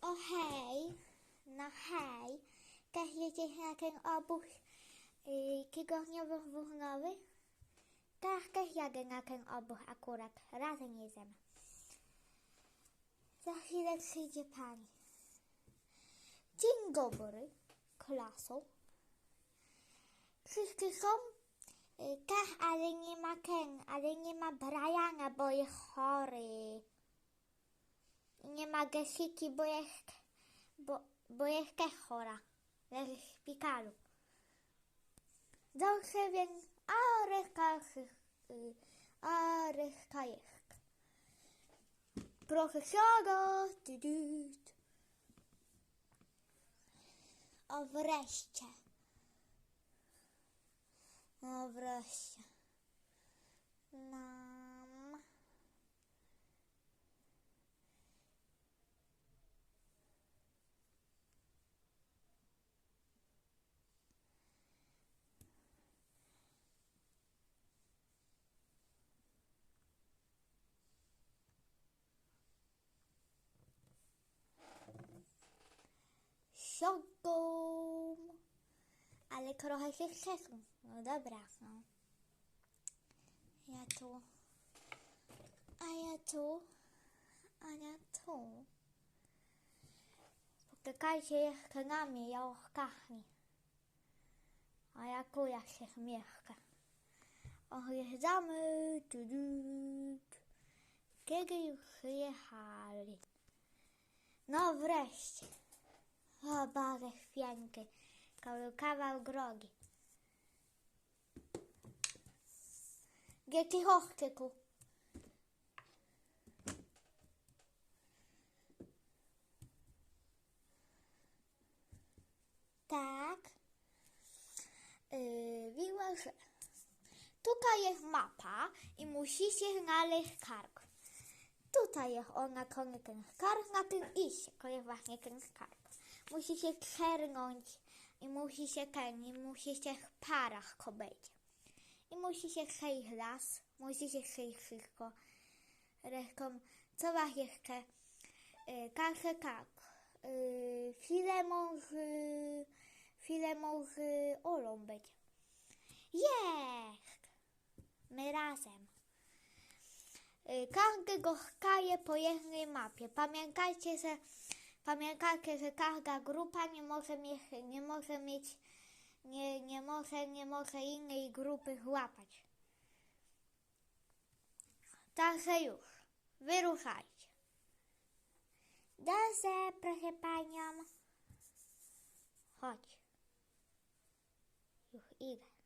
O hej, no hej, jedziesz na ten obóz tygodniowy włóchnowy? Tak, też jadę na ten obóz akurat, razem jedziemy. Za chwilę przyjdzie pani. Dzień dobry, klaso. Wszyscy są? Y, Tak, ale nie ma Ken, ale nie ma Briana, bo jest chory. Nie ma Gesiki, bo jest, bo, bo jest też chora. Leży w szpitalu. Dobrze, więc a reszta, y, a reszta jest. Profesora, tu, tu, tu. O wreszcie. O wreszcie. Nam. Siogą. Ale trochę się przesuń. No dobra, no. Ja tu. A ja tu. A ja tu. Poczekajcie jeszcze na mnie, ja ochkachni. A ja tu jak się mieszka. Ojeżdżamy. Kiedy już jechali. No wreszcie. O Boże święty. Kawał. Gdzie ty hochtyku? Tak. Yy, że tutaj jest mapa i musicie znaleźć skarb. Tutaj jest ona, konie ten skarb, na tym iść, to jest właśnie ten skarb. Musicie przernąć i musicie ten, i musicie w parach ko będzie. I musicie przejść las, musicie przejść wszystko. Resztą, co was jeszcze? Yy, Także tak. Yy, Filemon z... Filemon z Olą będzie. Jest! My razem. Y, Każdego skaje po jednej mapie. Pamiętajcie, że pamiętajcie, że każda grupa nie może mieć, nie może mieć, nie, nie może, nie może innej grupy złapać. Także już. Wyruszajcie. Dobrze, proszę panią. Chodź. Już idę.